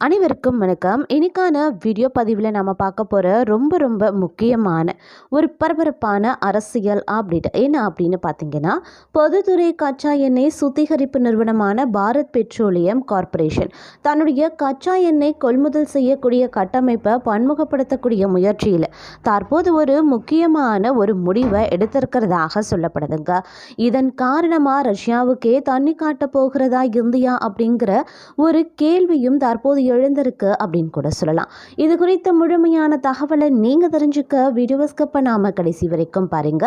அனைவருக்கும் வணக்கம். இன்றைக்கான வீடியோ பதிவில் நம்ம பார்க்க போகிற ரொம்ப ரொம்ப முக்கியமான ஒரு பரபரப்பான அரசியல் அப்டேட் என்ன அப்படின்னு பார்த்தீங்கன்னா பொதுத்துறை கச்சா எண்ணெய் சுத்திகரிப்பு நிறுவனமான பாரத் பெட்ரோலியம் கார்ப்பரேஷன் தன்னுடைய கச்சா எண்ணெய் கொள்முதல் செய்யக்கூடிய கட்டமைப்பை பன்முகப்படுத்தக்கூடிய முயற்சியில் தற்போது ஒரு முக்கியமான ஒரு முடிவை எடுத்திருக்கிறதாக சொல்லப்படுதுங்க. இதன் காரணமாக ரஷ்யாவுக்கே தண்ணி காட்ட போகிறதா இந்தியா அப்படிங்கிற ஒரு கேள்வியும் தற்போது எழுந்திருக்கு அப்படின்னு கூட சொல்லலாம். இது குறித்த முழுமையான தகவலை நீங்கள் தெரிஞ்சுக்க வீடியோ ஸ்கிப் பண்ணாமல் கடைசி வரைக்கும் பாருங்க.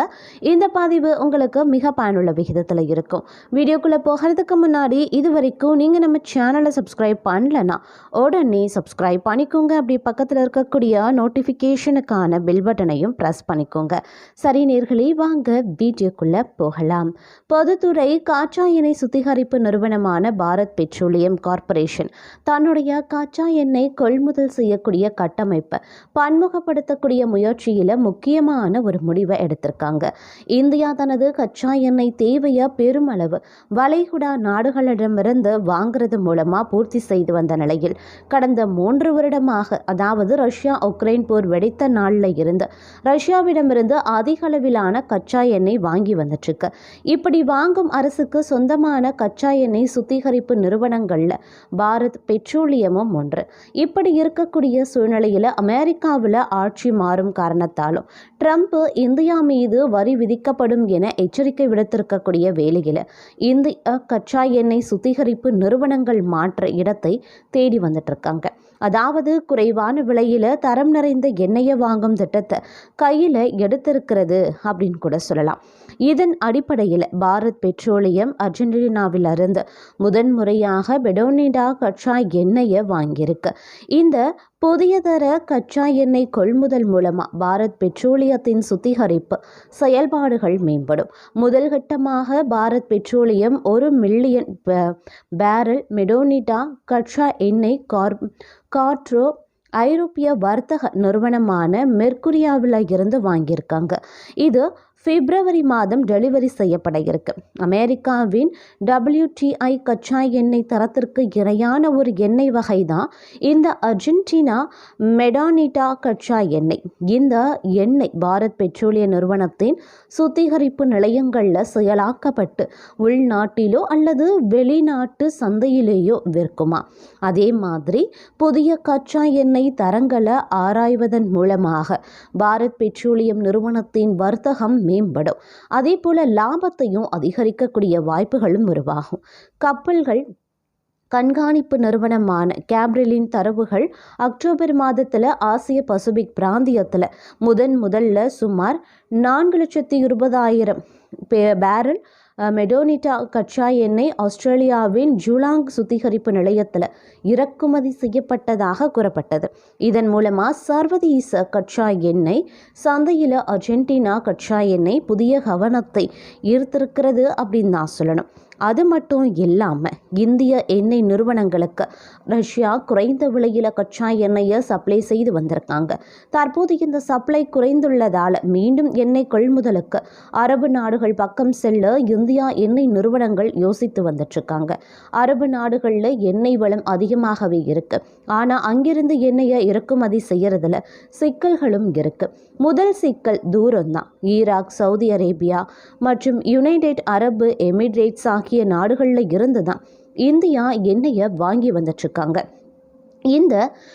இந்த பதிவு உங்களுக்கு மிக பயனுள்ள விகிதத்தில் இருக்கும். வீடியோக்குள்ளே போகிறதுக்கு முன்னாடி இது வரைக்கும் நீங்கள் நம்ம சேனலை சப்ஸ்கிரைப் பண்ணலன்னா உடனே சப்ஸ்கிரைப் பண்ணிக்கோங்க. அப்படி பக்கத்தில் இருக்கக்கூடிய நோட்டிஃபிகேஷனுக்கான பில் பட்டனையும் ப்ரெஸ் பண்ணிக்கோங்க. சரி நேர்களே வாங்க வீடியோக்குள்ளே போகலாம். பொதுத்துறை காற்றா எண்ணெய் சுத்திகரிப்பு நிறுவனமான பாரத் பெட்ரோலியம் கார்ப்பரேஷன் தன்னுடைய கச்சா எண்ணெய் கொள்முதல் செய்யக்கூடிய கட்டமைப்பை. பன்முகப்படுத்தக்கூடிய முயற்சியில் முக்கியமான ஒரு முடிவை எடுத்திருக்காங்க. இந்தியா தனது கச்சா எண்ணெய் தேவையை பெருமளவு வளைகுடா நாடுகளிடமிருந்து வாங்குறது மூலமாக பூர்த்தி செய்து வந்த நிலையில் கடந்த மூன்று வருடமாக அதாவது ரஷ்யா உக்ரைன் போர் வெடித்த நாளில் இருந்து ரஷ்யாவிடமிருந்து அதிக அளவிலான கச்சா எண்ணெய் வாங்கி வந்துட்டுருக்கு. இப்படி வாங்கும் அரசுக்கு சொந்தமான கச்சா எண்ணெய் சுத்திகரிப்பு நிறுவனங்களில் பாரத் பெட்ரோலியமும் ஒன்று. இப்படி இருக்கக்கூடிய சூழ்நிலையில் அமெரிக்காவில் ஆட்சி மாறும் காரணத்தாலும் ட்ரம்ப் இந்தியா மீது வரி விதிக்கப்படும் என எச்சரிக்கை விடுத்திருக்கக்கூடிய வேளையில் இந்திய கச்சா எண்ணெய் சுத்திகரிப்பு நிறுவனங்கள் மாற்ற இடத்தை தேடி வந்துட்டு இருக்காங்க. அதாவது குறைவான விலையில் தரம் நிறைந்த எண்ணெயை வாங்கும் திட்டத்தை கையில் எடுத்திருக்கிறது அப்படின்னு கூட சொல்லலாம். இதன் அடிப்படையில் பாரத் பெட்ரோலியம் அர்ஜென்டினாவிலிருந்து முதன்முறையாக பெடோனிடா கச்சா எண்ணெயை வாங்கியிருக்கு. இந்த புதிய தர கச்சா எண்ணெய் கொள்முதல் மூலமாக பாரத் பெட்ரோலியத்தின் சுத்திகரிப்பு செயல்பாடுகள் மேம்படும். முதல் கட்டமாக பாரத் பெட்ரோலியம் ஒரு மில்லியன் பேரல் மெடோனிடா கச்சா எண்ணெய் கார் கார்ட்ரோ ஐரோப்பிய வர்த்தக நிறுவனமான மெர்குரியாவில் இருந்து வாங்கியிருக்காங்க. இது பிப்ரவரி மாதம் டெலிவரி செய்யப்பட இருக்கு அமெரிக்காவின் டபிள்யூடிஐ கச்சா எண்ணெய் தரத்திற்கு இணையான ஒரு எண்ணெய் வகை தான் இந்த அர்ஜென்டினா மெடானிட்டா கச்சா எண்ணெய். இந்த எண்ணெய் பாரத் பெட்ரோலிய நிறுவனத்தின் சுத்திகரிப்பு நிலையங்களில் செயலாக்கப்பட்டு உள்நாட்டிலோ அல்லது வெளிநாட்டு சந்தையிலேயோ விற்குமா? அதே மாதிரி புதிய கச்சா எண்ணெய் தரங்களை ஆராய்வதன் மூலமாக பாரத் பெட்ரோலியம் நிறுவனத்தின் வர்த்தகம் மேம்படும். அதே போல் லாபத்தையும் அதிகரிக்கக்கூடிய வாய்ப்புகளும் உருவாகும். கப்பல்கள் கண்காணிப்பு நிறுவனமான கேப்ரிலின் தரவுகள் அக்டோபர் மாதத்தில் ஆசிய பசிபிக் பிராந்தியத்தில் முதன் முதல்ல சுமார் நான்கு லட்சத்தி இருபதாயிரம் பேரல் மெடோனிட்டா கச்சா எண்ணெய் ஆஸ்திரேலியாவின் ஜூலாங் சுத்திகரிப்பு நிலையத்தில் இறக்குமதி செய்யப்பட்டதாக கூறப்பட்டது. இதன் மூலமாக சர்வதேச கச்சா எண்ணெய் சந்தையில் அர்ஜென்டினா கச்சா எண்ணெய் புதிய கவனத்தை ஈர்த்திருக்கிறது அப்படின்னு நான் சொல்லணும். அது மட்டும் இல்லாமல் இந்திய எண்ணெய் நிறுவனங்களுக்கு ரஷ்யா குறைந்த விலையில் கச்சா எண்ணெயை சப்ளை செய்து வந்திருக்காங்க. தற்போது இந்த சப்ளை குறைந்துள்ளதால் மீண்டும் எண்ணெய் கொள்முதலுக்கு அரபு நாடுகள் பக்கம் செல்ல இந்தியா எண்ணெய் நிறுவனங்கள் யோசித்து வந்துட்டுருக்காங்க அரபு நாடுகளில் எண்ணெய் வளம் அதிகமாகவே இருக்குது ஆனால் அங்கிருந்து எண்ணெயை இறக்குமதி செய்கிறதுல சிக்கல்களும் இருக்குது முதல் சிக்கல் தூரம் தான் ஈராக் சவுதி அரேபியா மற்றும் யுனைடெட் அரபு எமிரேட்ஸ் ஆகிய நாடுகளில் இருந்து தான் இந்தியா எண்ணெயை வாங்கி வந்துட்டுருக்காங்க இந்த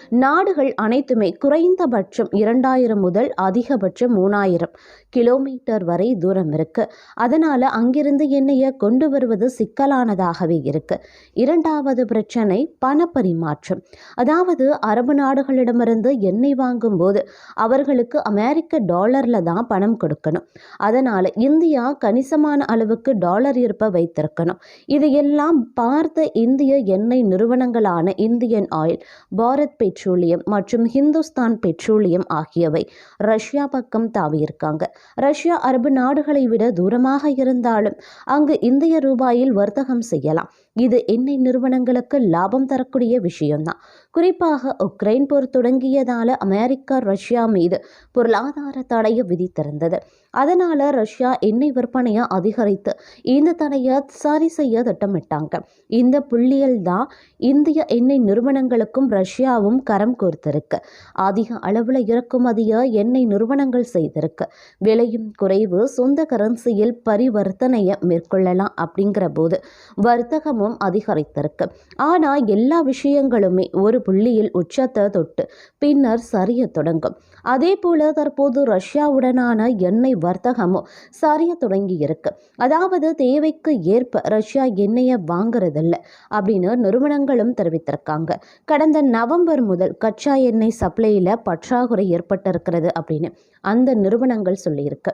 நாடுகள் அனைத்துமே குறைந்தபட்சம் இரண்டாயிரம் முதல் அதிகபட்சம் மூணாயிரம் கிலோமீட்டர் வரை தூரம் இருக்கு. அதனால அங்கிருந்து எண்ணெயை கொண்டு வருவது சிக்கலானதாகவே இருக்கு. இரண்டாவது பிரச்சனை பணப்பரிமாற்றம். அதாவது அரபு நாடுகளிடமிருந்து எண்ணெய் வாங்கும் போது அவர்களுக்கு அமெரிக்க டாலர்ல தான் பணம் கொடுக்கணும். அதனால இந்தியா கணிசமான அளவுக்கு டாலர் இருப்ப வைத்திருக்கணும். இதையெல்லாம் பார்த்த இந்திய எண்ணெய் நிறுவனங்களான இந்தியன் ஆயில் பாரத் பெட்ரோலியம் மற்றும் ஹிந்துஸ்தான் பெட்ரோலியம் ஆகியவை ரஷ்யா பக்கம் தாவியிருக்காங்க. ரஷ்யா அரபு நாடுகளை விட தூரமாக இருந்தாலும் அங்கு இந்திய ரூபாயில் வர்த்தகம் செய்யலாம். இது எண்ணெய் நிறுவனங்களுக்கு லாபம் தரக்கூடிய விஷயம்தான். குறிப்பாக உக்ரைன் போர் தொடங்கியதால் அமெரிக்கா ரஷ்யா மீது பொருளாதார தடையை விதித்திருந்தது. அதனால் ரஷ்யா எண்ணெய் விற்பனையை அதிகரித்து இந்த தடையை சரி செய்ய திட்டமிட்டாங்க. இந்த புள்ளியில் தான் இந்திய எண்ணெய் நிறுவனங்களுக்கும் ரஷ்யாவும் கரம் கோர்த்திருக்கு. அதிக அளவில் இறக்குமதியை எண்ணெய் நிறுவனங்கள் செய்திருக்கு. விலையும் குறைவு சொந்த கரன்சியில் பரிவர்த்தனையை மேற்கொள்ளலாம் அப்படிங்கிற போது வர்த்தகமும் அதிகரித்திருக்கு. ஆனால் எல்லா விஷயங்களுமே ஒரு புள்ளியில் உச்சத்தை தொட்டு பின்னர் சரிய தொடங்கும். அதே போல தற்போது ரஷ்யாவுடனான எண்ணெய் வர்த்தகமும் சரிய தொடங்கி இருக்கு அதாவது தேவைக்கு ஏற்ப ரஷ்யா எண்ணெயை வாங்குறதில்ல அப்படின்னு நிறுவனங்களும் தெரிவித்திருக்காங்க. கடந்த நவம்பர் முதல் கச்சா எண்ணெய் சப்ளையில் பற்றாக்குறை ஏற்பட்டிருக்கிறது அப்படின்னு அந்த நிறுவனங்கள் சொல்லியிருக்கு.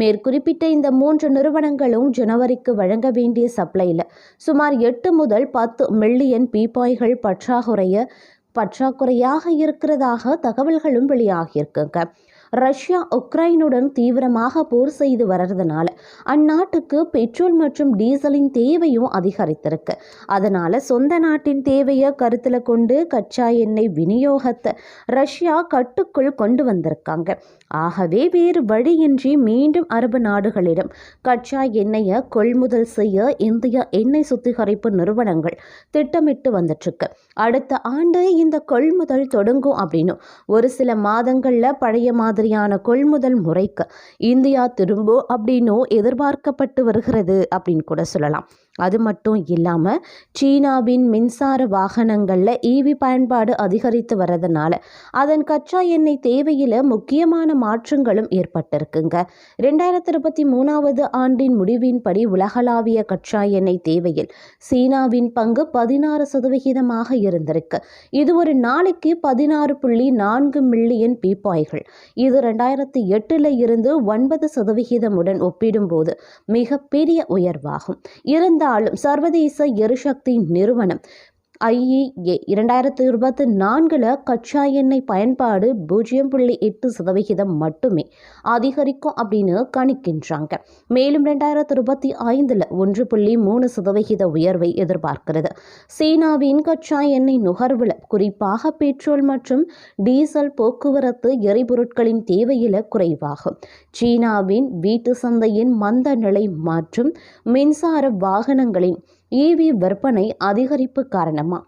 மேற்குறிப்பிட்ட இந்த மூன்று நிறுவனங்களும் ஜனவரிக்கு வழங்க வேண்டிய சப்ளையில் சுமார் எட்டு முதல் பத்து மில்லியன் பீப்பாய்கள் பற்றாக்குறைய பற்றாக்குறையாக இருக்கிறதாக தகவல்களும் வெளியாகியிருக்குங்க. ரஷ்யா உக்ரைனுடன் தீவிரமாக போர் செய்து வர்றதுனால அந்நாட்டுக்கு பெட்ரோல் மற்றும் டீசலின் தேவையும் அதிகரித்திருக்கு. அதனால் சொந்த நாட்டின் தேவையை கருத்தில் கொண்டு கச்சா எண்ணெய் விநியோகத்தை ரஷ்யா கட்டுக்குள் கொண்டு வந்திருக்காங்க. ஆகவே வேறு வழியின்றி மீண்டும் அரபு நாடுகளிடம் கச்சா எண்ணெயை கொள்முதல் செய்ய இந்திய எண்ணெய் சுத்திகரிப்பு நிறுவனங்கள் திட்டமிட்டு வந்துட்டுருக்கு. அடுத்த ஆண்டு இந்த கொள்முதல் தொடங்கும் அப்படின்னும் ஒரு சில மாதங்களில் பழைய மாதிரியான கொள்முதல் முறைக்கு இந்தியா திரும்பும் அப்படின்னும் எதிர்பார்க்கப்பட்டு வருகிறது அப்படின்னு கூட சொல்லலாம். அது மட்டும் இல்லாமல் சீனாவின் மின்சார வாகனங்களில் ஈவி பயன்பாடு அதிகரித்து வர்றதுனால அதன் கச்சா எண்ணெய் தேவையில் முக்கியமான மாற்றங்களும் ஏற்பட்டிருக்குங்க. ரெண்டாயிரத்தி இருபத்தி மூணாவது ஆண்டின் முடிவின்படி உலகளாவிய கச்சா எண்ணெய் தேவையில் சீனாவின் பங்கு பதினாறு சதவிகிதமாக இருந்திருக்கு. இது ஒரு நாளைக்கு பதினாறு புள்ளி நான்கு மில்லியன் பீப்பாய்கள். இது ரெண்டாயிரத்தி எட்டில் இருந்து ஒன்பது சதவிகிதமுடன் ஒப்பிடும்போது மிகப்பெரிய உயர்வாகும். ஆளும் சர்வதேச எரிசக்தி நிறுவனம் ஐஇஏ இரண்டாயிரத்து இருபத்தி நான்கில் கச்சா எண்ணெய் பயன்பாடு பூஜ்ஜியம் புள்ளி எட்டு சதவிகிதம் மட்டுமே அதிகரிக்கும் அப்படின்னு கணிக்கின்றாங்க. மேலும் ரெண்டாயிரத்து இருபத்தி ஐந்தில் ஒன்று புள்ளி மூணு சதவிகித உயர்வை எதிர்பார்க்கிறது. சீனாவின் கச்சா எண்ணெய் நுகர்வில் குறிப்பாக பெட்ரோல் மற்றும் டீசல் போக்குவரத்து எரிபொருட்களின் தேவையில் குறைவாகும். சீனாவின் வீட்டு சந்தையின் மந்த நிலை மற்றும் மின்சார வாகனங்களின் ஈவி விற்பனை அதிகரிப்பு காரணமாக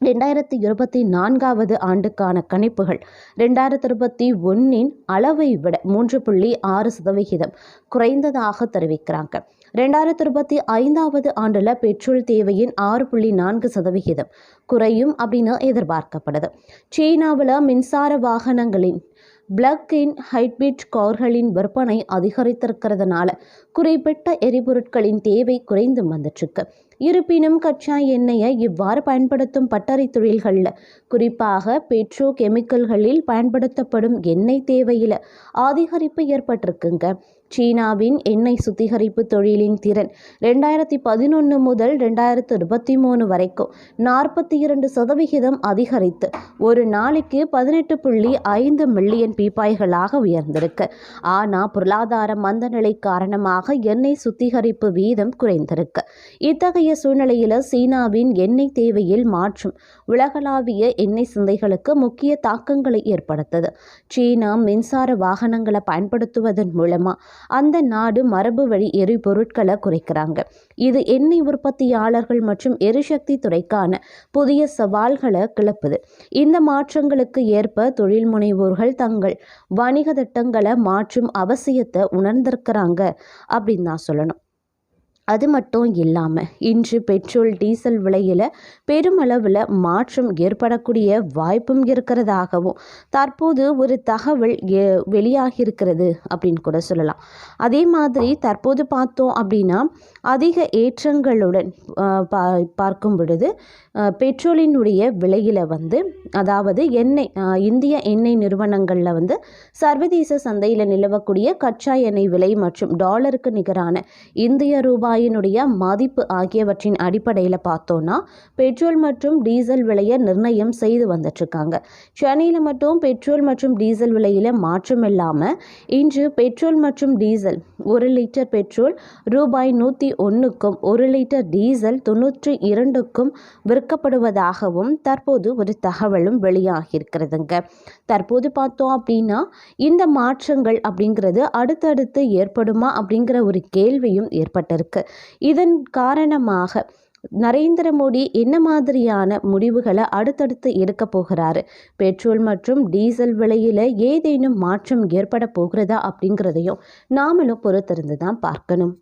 ரெண்டாயிரத்தி இருபத்தி நான்காவது ஆண்டுக்கான கணிப்புகள். ரெண்டாயிரத்தி இருபத்தி ஒன்றின் அளவை விட மூன்று புள்ளி ஆறு சதவிகிதம் குறைந்ததாக தெரிவிக்கிறாங்க. ரெண்டாயிரத்தி இருபத்தி ஐந்தாவது ஆண்டில் பெட்ரோல் தேவையின் ஆறு புள்ளி நான்கு சதவிகிதம் குறையும் அப்படின்னு எதிர்பார்க்கப்படுது. சீனாவில் மின்சார வாகனங்களின் பிளக் இன் ஹைட்பிட் கார்களின் விற்பனை அதிகரித்திருக்கிறதுனால குறிப்பிட்ட எரிபொருட்களின் தேவை குறைந்து வந்துட்டுருக்கு. இருப்பினும் கச்சா எண்ணெயை இவ்வாறு பயன்படுத்தும் பட்டறை தொழில்களில் குறிப்பாக பெட்ரோ கெமிக்கல்களில் பயன்படுத்தப்படும் எண்ணெய் தேவையில் அதிகரிப்பு ஏற்பட்டிருக்குங்க. சீனாவின் எண்ணெய் சுத்திகரிப்பு தொழிலின் திறன் ரெண்டாயிரத்தி பதினொன்று முதல் ரெண்டாயிரத்து இருபத்தி மூணு வரைக்கும் நாற்பத்தி இரண்டு சதவிகிதம் அதிகரித்து ஒரு நாளைக்கு பதினெட்டு புள்ளி ஐந்து மில்லியன் பீப்பாய்களாக உயர்ந்திருக்கு. ஆனால் பொருளாதார மந்தநிலை காரணமாக எண்ணெய் சுத்திகரிப்பு வீதம் குறைந்திருக்கு. இத்தகைய சூழ்நிலையில் சீனாவின் எண்ணெய் தேவையில் மாற்றும் உலகளாவிய எண்ணெய் சந்தைகளுக்கு முக்கிய தாக்கங்களை ஏற்படுத்தது. சீனா மின்சார வாகனங்களை பயன்படுத்துவதன் மூலமாக அந்த நாடு மரபு வழி எரிபொருட்களை குறைக்கிறாங்க. இது எண்ணெய் உற்பத்தியாளர்கள் மற்றும் எரிசக்தி துறைக்கான புதிய சவால்களை கிளப்புது. இந்த மாற்றங்களுக்கு ஏற்ப தொழில் முனைவோர்கள் தங்கள் வணிக திட்டங்களை மாற்றும் அவசியத்தை உணர்ந்திருக்கிறாங்க அப்படின்னு தான் சொல்லணும். அது மட்டும் இல்லாமல் இன்று பெட்ரோல் டீசல் விலையில் பெருமளவில் மாற்றம் ஏற்படக்கூடிய வாய்ப்பும் இருக்கிறதாகவும் தற்போது ஒரு தகவல் எ- வெளியாகியிருக்கிறது அப்படின்னு கூட சொல்லலாம். அதே மாதிரி தற்போது பார்த்தோம் அப்படின்னா அதிக ஏற்றங்களுடன் பா பார்க்கும் பொழுது பெட்ரோலினுடைய விலையில் வந்து அதாவது எண்ணெய் இந்திய எண்ணெய் நிறுவனங்களில் வந்து சர்வதேச சந்தையில் நிலவக்கூடிய கச்சா எண்ணெய் விலை மற்றும் டாலருக்கு நிகரான இந்திய ரூபாயினுடைய மதிப்பு ஆகியவற்றின் அடிப்படையில் பார்த்தோன்னா பெட்ரோல் மற்றும் டீசல் விலையை நிர்ணயம் செய்து வந்துட்டுருக்காங்க. சென்னையில் மட்டும் பெட்ரோல் மற்றும் டீசல் விலையில் மாற்றம் இல்லாமல் இன்று பெட்ரோல் மற்றும் டீசல் ஒரு லிட்டர் பெட்ரோல் ரூபாய் நூற்றி ஒன்றுக்கும் ஒரு லிட்டர் டீசல் தொண்ணூற்றி இரண்டுக்கும் விற்கப்படுவதாகவும் தற்போது ஒரு தகவலும் வெளியாகியிருக்கிறதுங்க. தற்போது பார்த்தோம் அப்படின்னா இந்த மாற்றங்கள் அப்படிங்கிறது அடுத்தடுத்து ஏற்படுமா அப்படிங்கிற ஒரு கேள்வியும் ஏற்பட்டிருக்கு. இதன் காரணமாக நரேந்திர மோடி என்ன மாதிரியான முடிவுகளை அடுத்தடுத்து எடுக்க போகிறாரு? பெட்ரோல் மற்றும் டீசல் விலையில் ஏதேனும் மாற்றம் ஏற்பட போகிறதா அப்படிங்கிறதையும் நாமளும் பொறுத்திருந்து தான் பார்க்கணும்.